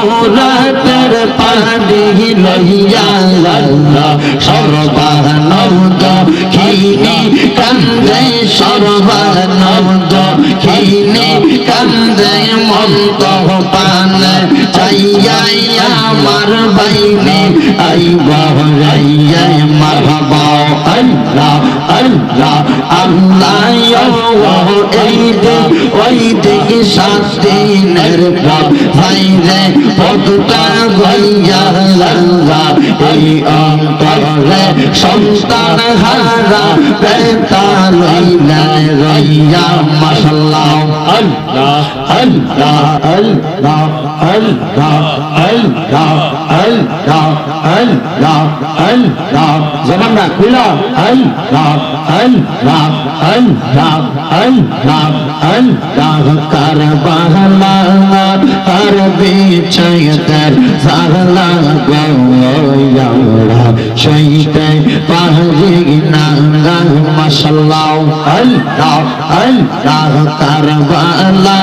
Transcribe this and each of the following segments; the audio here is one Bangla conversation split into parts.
ফোরাতের পানি লইয়া সর্বানন্দ খিনি কান্দে, সর্বানন্দ খিনি কান্দে মন্ত পান চাইয়াই আমার বাইনে আই বহরাইয়া মারহাবা আল্লাহ আল্লাহ আল্লাহ এই দিন ওই দিন সাত দিনের পর ভাইরে পদটা গইয়া লাল্লা এই অন্তরে সন্তান হারা বেতা লইলেন রইয়া মাসাল্লাহ আল্লাহ আল্লাহ আল্লাহ আল্লাহ আল্লাহ আল্লাহ আল্লাহ আল্লাহ জবানটা খুলা আল্লাহ আল্লাহ আল্লাহ আল্লাহ আল্লাহ কার বাহলা আর বিছায়াতার সাহলা গোয়া শৈতে পাহরি না মাশাল্লাহ। আল্লাহ আল্লাহ কার বাহলা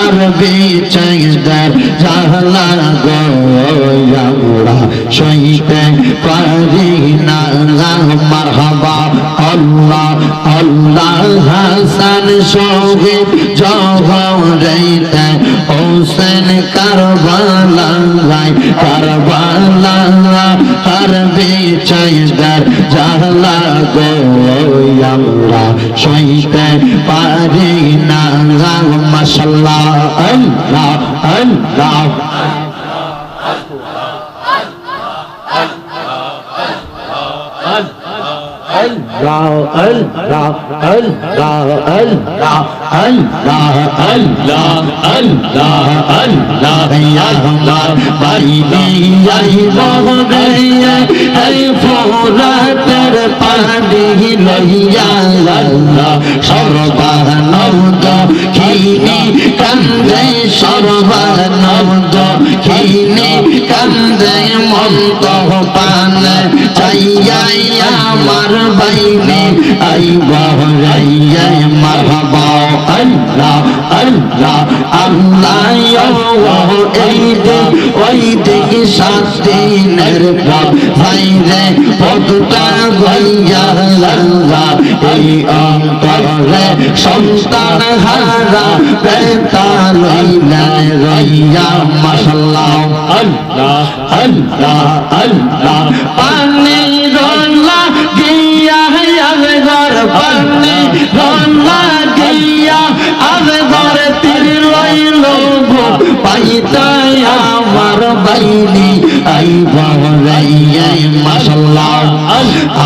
আর বিছায়াতার সাহলা গোয়া গৌরা সইতে পাহি না মারহাবা। আল্লাহ আল্লাহ হাসান শহীদ জহরাইতে হোসেন কারবালা কারবালা হর বেচাইদার জাহলা গো আমরা সইতে পারি না মাশাল্লাহ, আল্লাহ আল্লাহ। সর্বানন্দ খিনি কান্দে সর্বানন্দ খিনি কান্দে মন্ত পান বহরাইয়া মারহাবা আল্লাহ আল্লাহ আল্লাহ এই দিন ওই দিন সাত দিনের পর ভাইরে পদটা গইয়া আল্লাহ এই অন্তরে সন্তান হারা বেতা লইলেন রইয়া মাসাল্লাহ আল্লাহ আল্লাহ আল্লাহ পানি রল্লা গিয়া রল্লা গিয়া আগে ঘর তীর লইল গো। পাইতাই আমার বাইনি আই বরাইয়া মাশাল্লাহ।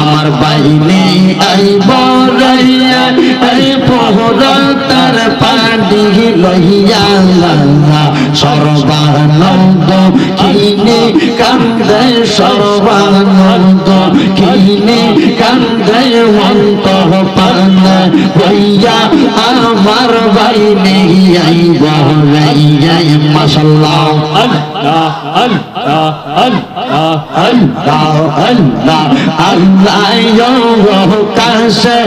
আমার বাইনি আই বরাইয়া এই পোহরা তার পানি লইয়া সর্বানন্দ কিনে কান্দে, সর্বানন্দ কিনে কান্দে। কাশে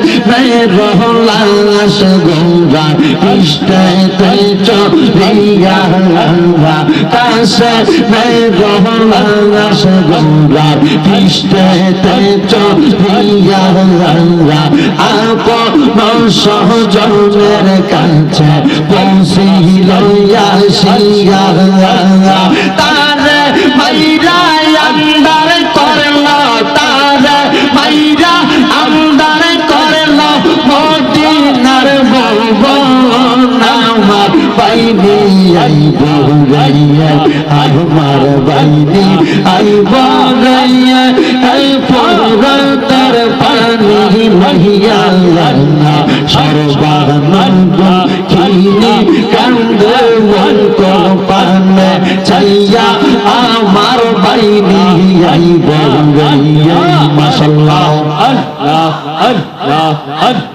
রহলাস গৌরা ইষ্ট চলিয়া কাশে রহলাস গৌরা ইষ্ট চলিয়া আপ সহজনের কাছে পৌঁছিলয়া শিয়া আই বড়াইয়া আমার বাইরে আই বড়াইয়া আই পরতার পানি মহিয়া লন্না সর্বানন্দ খিনে কান্দ মন কপান চাইয়া আমার বাইরে আই বড়াইয়া মাশাল্লাহ আল্লাহ আল্লাহ আল্লাহ।